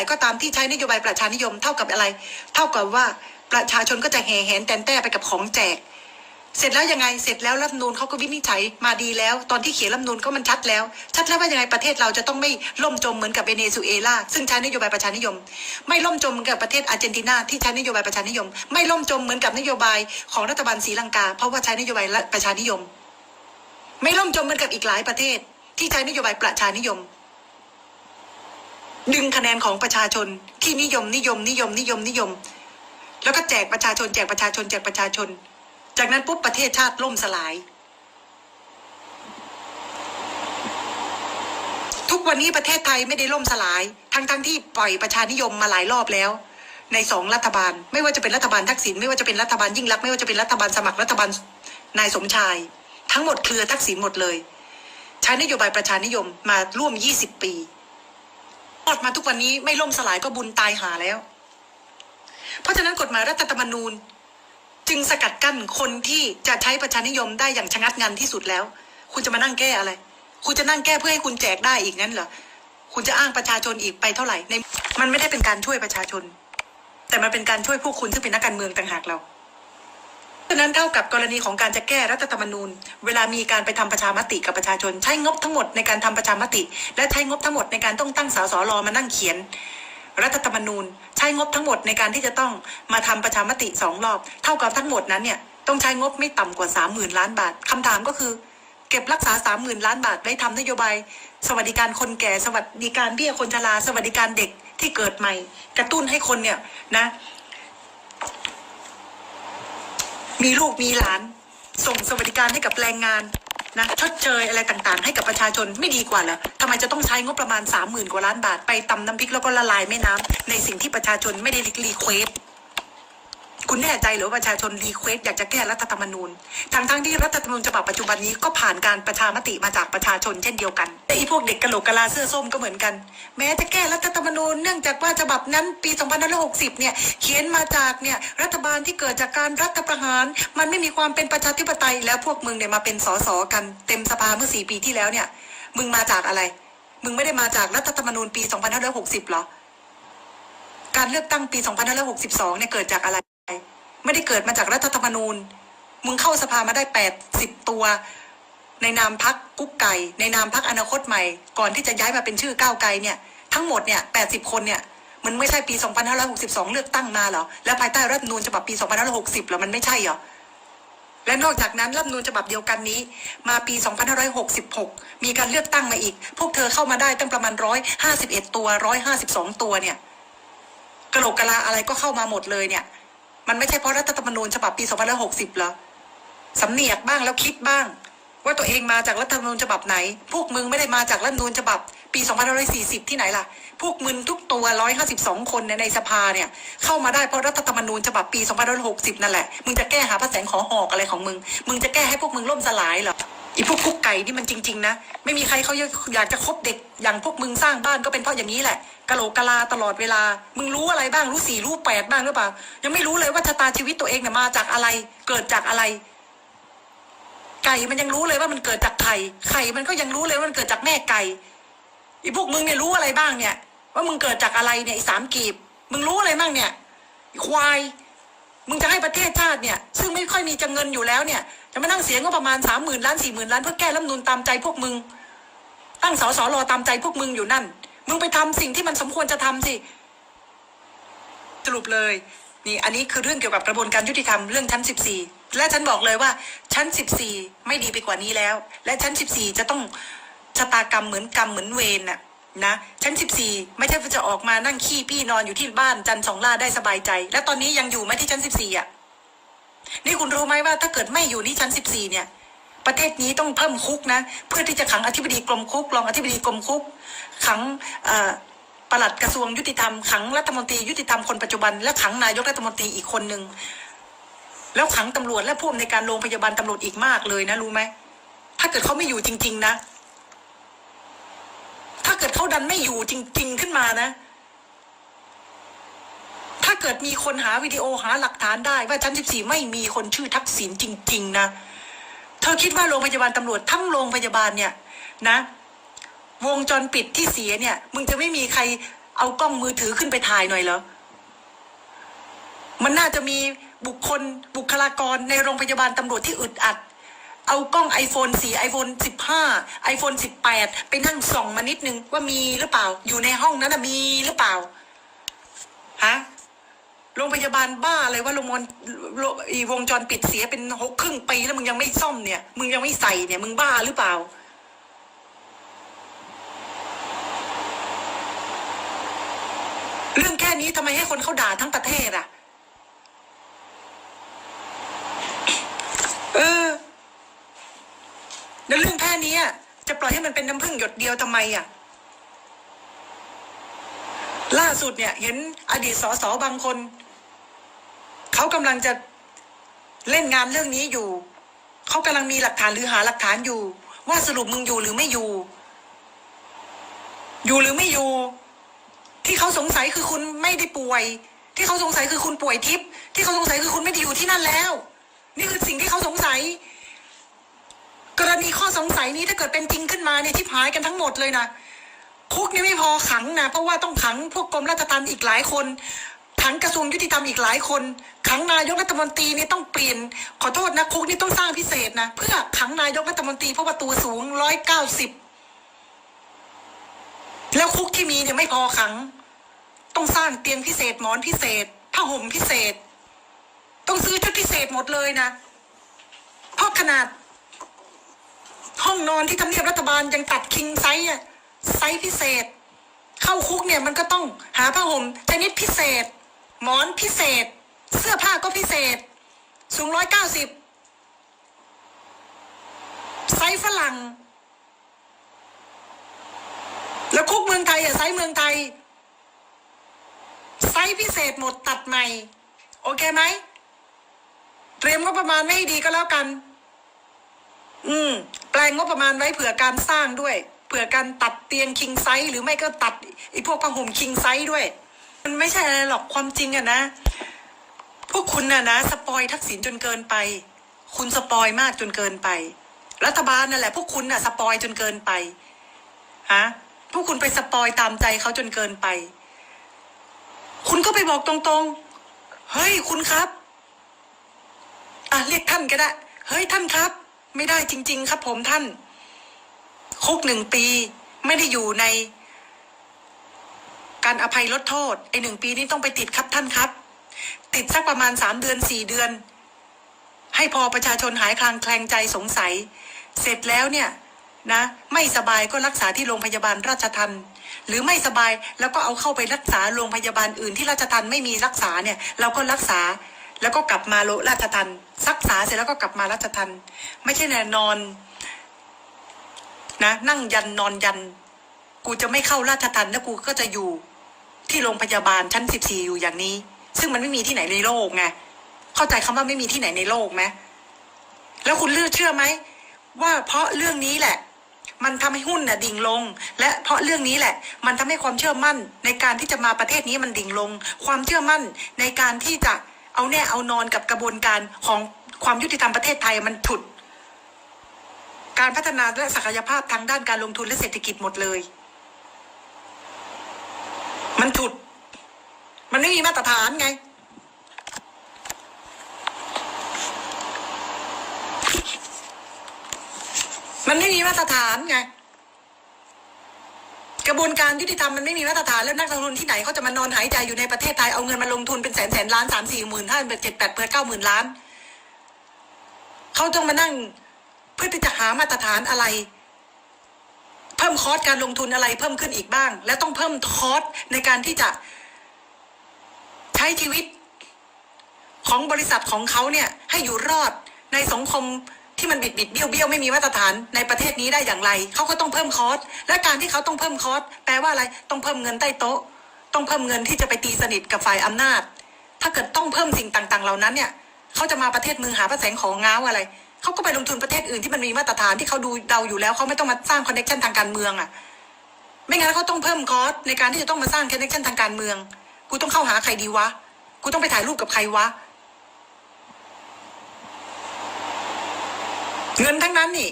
ร่ก็ตามที่ใช้นโยบายประชานิยมเท่ากับอะไร เท่ากับว่าประชาชนก็จะแห่แหนแตนแต้ไปกับของแจก เสร็จแล้วยังไงเสร็จแล้วรัฐมนูนเขาก็วินิจฉัยมาดีแล้ว ตอนที่เขียนรัฐมนูนก็มันชัดแล้ว ชัดแล้วว่ายังไงประเทศเราจะต้องไม่ล่มจมเหมือนกับเวเนซุเอลาซึ่งใช้นโยบายประชานิยม ไม่ล่มจมเหมือนกับประเทศอาร์เจนตินาที่ใช้นโยบายประชานิยม ไม่ล่มจมเหมือนกับนโยบายของรัฐบาลศรีลังกา เพราะว่าใช้นโยบายประชานิยม ไม่ล่มจมเหมือนกับอีกหลายประเทศที่ใช้นโยบายประชานิยม ดึงคะแนนของประชาชนที่นิยมนิยมนิยมนิยมนิยม แล้วก็แจกประชาชน แจกประชาชน แจกประชาชน จากนั้นปุ๊บประเทศชาติล่มสลาย ทุกวันนี้ประเทศไทยไม่ได้ล่มสลาย ทั้งทั้งที่ปล่อยประชานิยมมาหลายรอบแล้ว ในสองรัฐบาล ไม่ว่าจะเป็นรัฐบาลทักษิณไม่ว่าจะเป็นรัฐบาลยิ่งรักษณ์ไม่ว่าจะเป็นรัฐบาลสมัครรัฐบาลนายสมชาย ทั้งหมดเครือทักษิณหมดเลย ใช้นโยบายประชานิยมมาร่วมยี่สิบปี อดมาทุกวันนี้ไม่ล่มสลายก็บุญตายหาแล้ว เพราะฉะนั้นกฎหมายรัฐธรรมนูญ จึงสกัดกั้นคนที่จะใช้ประชานิยมได้อย่างชะงัดงันที่สุดแล้ว คุณจะมานั่งแก้อะไร คุณจะนั่งแก้เพื่อให้คุณแจกได้อีกงั้นเหรอคุณจะอ้างประชาชนอีกไปเท่าไหร่ในมันไม่ได้เป็นการช่วยประชาชน แต่มันเป็นการช่วยพวกคุณซึ่งเป็นนักการเมืองต่างหากเรา ฉะนั้นเท่ากับกรณีของการจะแก้รัฐธรรมนูญ เวลามีการไปทำประชามติกับประชาชน ใช้งบทั้งหมดในการทำประชามติ และใช้งบทั้งหมดในการต้องตั้งสสรมานั่งเขียน รัฐธรรมนูญ ใช้งบทั้งหมดในการที่จะต้องมาทำประชามติสองรอบ เท่ากับทั้งหมดนั้นเนี่ยต้องใช้งบไม่ต่ำกว่าสามหมื่นล้านบาทคำถามก็คือ เก็บรักษาสามหมื่นล้านบาทไว้ทำนโยบาย สวัสดิการคนแก่สวัสดิการเบี้ยคนชราสวัสดิการเด็กที่เกิดใหม่ กระตุ้นให้คนเนี่ยนะ มีลูกมีหลาน ส่งสวัสดิการให้กับแรงงานนะชดเชยอะไรต่างๆ ให้กับประชาชนไม่ดีกว่าเหรอทำไมจะต้องใช้งบประมาณสามหมื่นกว่าล้านบาท ไปตำน้ำพริกแล้วก็ละลายแม่น้ำในสิ่งที่ประชาชนไม่ได้รีเควส คุณแน่ใจหรือประชาชนรีเควสอยากจะแก้รัฐธรรมนูญทั้งทั้งๆที่รัฐธรรมนูญฉบับปัจจุบันนี้ก็ผ่านการประชามติมาจากประชาชนเช่นเดียวกันแต่อีพวกเด็กกะโหลกกะลาเสื้อส้มก็เหมือนกัน แม้จะแก้รัฐธรรมนูญเนื่องจากว่าฉบับนั้นปี2560 เนี่ยเขียนมาจากเนี่ยรัฐบาลที่เกิดจากการรัฐประหาร มันไม่มีความเป็นประชาธิปไตย แล้วพวกมึงเนี่ยมาเป็นสสกันเต็มสภาเมื่อสี่ปีที่แล้วเนี่ย มึงมาจากอะไร มึงไม่ได้มาจากรัฐธรรมนูญปี2560หรอการเลือกตั้งปี 2562 เนี่ยเกิดจากอะไร ไม่ได้เกิดมาจากรัฐธรรมนูญ มึงเข้าสภามาได้80ตัว ในนามพักกุ๊กไก่ ในนามพักอนาคตใหม่ ก่อนที่จะย้ายมาเป็นชื่อก้าวไกลเนี่ย ทั้งหมดเนี่ย80คนเนี่ยมันไม่ใช่ปี 2562 เลือกตั้งมาเหรอ แล้วภายใต้รัฐนูญฉบับปี 2560เหรอ มันไม่ใช่เหรอ และนอกจากนั้นรัฐนูญฉบับเดียวกันนี้ มาปี 2566 มีการเลือกตั้งมาอีก พวกเธอเข้ามาได้ตั้งประมาณ 151 ตัว 152 ตัวเนี่ยกระโหลกกะลาอะไรก็เข้ามาหมดเลยเนี่ย มันไม่ใช่เพราะรัฐธรรมนูญฉบับปี 2560เหรอสำเนียกบ้างแล้วคิดบ้าง ว่าตัวเองมาจากรัฐธรรมนูญฉบับไหน พวกมึงไม่ได้มาจากรัฐธรรมนูญฉบับ ปี2540 ที่ไหนล่ะ พวกมึงทุกตัว 152 คนในในสภาเนี่ย เข้ามาได้เพราะรัฐธรรมนูญฉบับปี2560 นั่นแหละ มึงจะแก้หาพระแสงขอหอกอะไรของมึง มึงจะแก้ให้พวกมึงล่มสลายเหรอ อีพวกคุกไก่นี่มันจริง ๆ นะ ไม่มีใครเขาอยากจะคบเด็กอย่างพวกมึงสร้างบ้านก็เป็นเพราะอย่างนี้แหละกะโหลกกะลาตลอดเวลา มึงรู้อะไรบ้างรู้สี่รู้แปดบ้างหรือเปล่า ยังไม่รู้เลยว่าชะตาชีวิตตัวเองเนี่ยมาจากอะไร เกิดจากอะไร ไก่มันยังรู้เลยว่ามันเกิดจากไข่ไข่มันก็ยังรู้เลยว่ามันเกิดจากแม่ไก่อีพวกมึงเนี่ยรู้อะไรบ้างเนี่ย ว่ามึงเกิดจากอะไรเนี่ยไอ้สามกีบ มึงรู้อะไรบ้างเนี่ยควาย มึงจะให้ประเทศชาติเนี่ย ซึ่งไม่ค่อยมีจะเงินอยู่แล้วเนี่ย จะมานั่งเสียงก็ประมาณสามหมื่นล้านสี่หมื่นล้านเพื่อแก้รัฐมนูนตามใจพวกมึง ตั้งสสรอตามใจพวกมึงอยู่นั่น มึงไปทำสิ่งที่มันสมควรจะทำสิ สรุปเลย นี่อันนี้คือเรื่องเกี่ยวกับกระบวนการยุติธรรมเรื่องชั้นสิบสี่และฉันบอกเลยว่าชั้นสิบสี่ไม่ดีไปกว่านี้แล้ว และชั้นสิบสี่จะต้องชะตากรรมเหมือนกรรมเหมือนเวรน่ะนะชั้นสิบสี่ไม่ใช่จะออกมานั่งขี้พี่นอนอยู่ที่บ้านจันสองล่าได้สบายใจ และตอนนี้ยังอยู่ไหมที่ชั้นสิบสี่อะ นี่คุณรู้ไหมว่าถ้าเกิดไม่อยู่ที่ชั้นสิบสี่เนี่ย ประเทศนี้ต้องเพิ่มคุกนะ เพื่อที่จะขังอธิบดีกรมคุกรองอธิบดีกรมคุก ขังเอ่อปลัดกระทรวงยุติธรรมขังรัฐมนตรียุติธรรมคนปัจจุบัน และขังนายกรัฐมนตรีอีกคนหนึ่งแล้วขังตำรวจและผู้อำนวยการโรงพยาบาลตำรวจอีกมากเลยนะรู้ไหมถ้าเกิดเขาไม่อยู่จริง ๆ นะ ถ้าเกิดเขาดันไม่อยู่จริง ๆ ขึ้นมานะ เกิดมีคนหาวิดีโอหาหลักฐานได้ ว่าชั้นสิบสี่ไม่มีคนชื่อทักษิณจริง ๆ นะ เธอคิดว่าโรงพยาบาลตำรวจทั้งโรงพยาบาลเนี่ยนะ วงจรปิดที่เสียเนี่ย มึงจะไม่มีใครเอากล้องมือถือขึ้นไปถ่ายหน่อยเหรอ มันน่าจะมีบุคคลบุคลากรในโรงพยาบาลตำรวจที่อึดอัด เอากล้อง iPhone 4 iPhone 15 iPhone 18 ไปนั่งส่องมานิดนึงว่ามีหรือเปล่า อยู่ในห้องนั้นนะมีหรือเปล่า โรงพยาบาลบ้าอะไรว่าโรงพยาบาลโรอีวงจรปิดเสียเป็นหกครึ่งปีแล้วมึงยังไม่ซ่อมเนี่ย มึงยังไม่ใส่เนี่ย มึงบ้าหรือเปล่า เรื่องแค่นี้ทำไมให้คนเขาด่าทั้งประเทศอะเออแล้วเรื่องแค่นี้อะจะปล่อยให้มันเป็นน้ำพึ่งหยดเดียวทำไมอะล่าสุดเนี่ย เห็นอดีตสสบางคน เขากำลังจะเล่นงานเรื่องนี้อยู่ เขากำลังมีหลักฐานหรือหาหลักฐานอยู่ ว่าสรุปมึงอยู่หรือไม่อยู่ อยู่หรือไม่อยู่ ที่เขาสงสัยคือคุณไม่ได้ป่วย ที่เขาสงสัยคือคุณป่วยทิพย์ที่เขาสงสัยคือคุณไม่ได้อยู่ที่นั่นแล้ว นี่คือสิ่งที่เขาสงสัย กรณีข้อสงสัยนี้ถ้าเกิดเป็นจริงขึ้นมาเนี่ยที่พายกันทั้งหมดเลยนะคุกนี่ไม่พอขังนะเพราะว่าต้องขังพวกกรมราชทัณฑ์อีกหลายคน ขังกระทรวงยุติธรรมอีกหลายคนขังนายกรัฐมนตรีนี่ต้องเปลี่ยน ขอโทษนะคุกนี่ต้องสร้างพิเศษนะ เพื่อขังนายกรัฐมนตรีเพราะว่าตัวสูงร้อยเก้าสิบแล้วคุกที่มีเนี่ยไม่พอขัง ต้องสร้างเตียงพิเศษหมอนพิเศษผ้าห่มพิเศษ ต้องซื้อชุดพิเศษหมดเลยนะเพราะขนาด ห้องนอนที่ทำเนียบรัฐบาลยังตัดคิงไซส์อะไซส์พิเศษ เข้าคุกเนี่ยมันก็ต้องหาผ้าห่มชนิดพิเศษ หมอนพิเศษ เสื้อผ้าก็พิเศษ สูงร้อยเก้าสิบไซส์ฝรั่ง แล้วคุกเมืองไทยอะไซส์เมืองไทย ไซส์พิเศษหมดตัดใหม่ โอเคไหม เตรียมงบประมาณไม่ให้ดีก็แล้วกัน อืม แปลงงบประมาณไว้เผื่อการสร้างด้วย เผื่อการตัดเตียงคิงไซส์หรือไม่ก็ตัดไอ้พวกผ้าห่มคิงไซส์ด้วย มันไม่ใช่อะไรหรอกความจริงอะนะ พวกคุณน่ะนะ สปอยทักษิณจนเกินไป คุณสปอยมากจนเกินไป รัฐบาลนั่นแหละ พวกคุณน่ะสปอยจนเกินไปฮะพวกคุณไปสปอยตามใจเขาจนเกินไป คุณก็ไปบอกตรงๆ เฮ้ยคุณครับ อะเรียกท่านก็ได้ เฮ้ยท่านครับ ไม่ได้จริง ๆ ครับ ผมท่านคุกหนึ่งปี ไม่ได้อยู่ใน การอภัยลดโทษไอหนึ่งปีนี้ต้องไปติดครับท่านครับ ติดสักประมาณสามเดือนสี่เดือน ให้พอประชาชนหายคลางแคลงใจสงสัย เสร็จแล้วเนี่ยนะ ไม่สบายก็รักษาที่โรงพยาบาลราชทันหรือไม่สบายแล้วก็เอาเข้าไปรักษาโรงพยาบาลอื่นที่ราชทันไม่มีรักษาเนี่ย เราก็รักษาแล้วก็กลับมาโรราชทันรักษาเสร็จแล้วก็กลับมาราชทันไม่ใช่แน่นอนนะนั่งยันนอนยัน กูจะไม่เข้าราชทันแล้วกูก็จะอยู่ ที่โรงพยาบาลชั้นสิบสี่อยู่อย่างนี้ ซึ่งมันไม่มีที่ไหนในโลกไงเข้าใจคำว่าไม่มีที่ไหนในโลกไหมแล้วคุณเลือกเชื่อไหมว่าเพราะเรื่องนี้แหละ มันทำให้หุ้นน่ะดิ่งลง และเพราะเรื่องนี้แหละ มันทำให้ความเชื่อมั่นในการที่จะมาประเทศนี้มันดิ่งลง ความเชื่อมั่นในการที่จะเอาแน่เอานอนกับกระบวนการของความยุติธรรมประเทศไทยมันถุด การพัฒนาและศักยภาพทางด้านการลงทุนและเศรษฐกิจหมดเลย มันถุด มันไม่มีมาตรฐานไง มันไม่มีมาตรฐานไง กระบวนการยุติธรรมมันไม่มีมาตรฐานแล้วนักลงทุนที่ไหนเขาจะมานอนหายใจอยู่ในประเทศไทยเอาเงินมาลงทุนเป็นแสนแสนล้านสามสี่หมื่นห้าเจ็ดแปดเพื่อเก้าหมื่นล้าน เขาต้องมานั่ง เพื่อที่จะหามาตรฐานอะไร เพิ่มคอร์สการลงทุนอะไรเพิ่มขึ้นอีกบ้าง และต้องเพิ่มคอร์สในการที่จะใช้ชีวิตของบริษัทของเขาเนี่ยให้อยู่รอดในสังคมที่มันบิดบิดเบี้ยวเบี้ยวไม่มีมาตรฐานในประเทศนี้ได้อย่างไรเขาก็ต้องเพิ่มคอร์สและการที่เขาต้องเพิ่มคอร์สแปลว่าอะไรต้องเพิ่มเงินใต้โต๊ะ ต้องเพิ่มเงินที่จะไปตีสนิทกับฝ่ายอำนาจ ถ้าเกิดต้องเพิ่มสิ่งต่าง ๆ เหล่านั้นเนี่ยเขาจะมาประเทศมึงหาพระแสงของง้าวอะไร เขาก็ไปลงทุนประเทศอื่นที่มันมีมาตรฐานที่เขาดูเดาอยู่แล้วเขาไม่ต้องมาสร้างคอนเนคชันทางการเมืองอะ ไม่งั้นเขาต้องเพิ่มคอสในการที่จะต้องมาสร้างคอนเนคชันทางการเมือง กูต้องเข้าหาใครดีวะ กูต้องไปถ่ายรูปกับใครวะ เงินทั้งนั้นนี่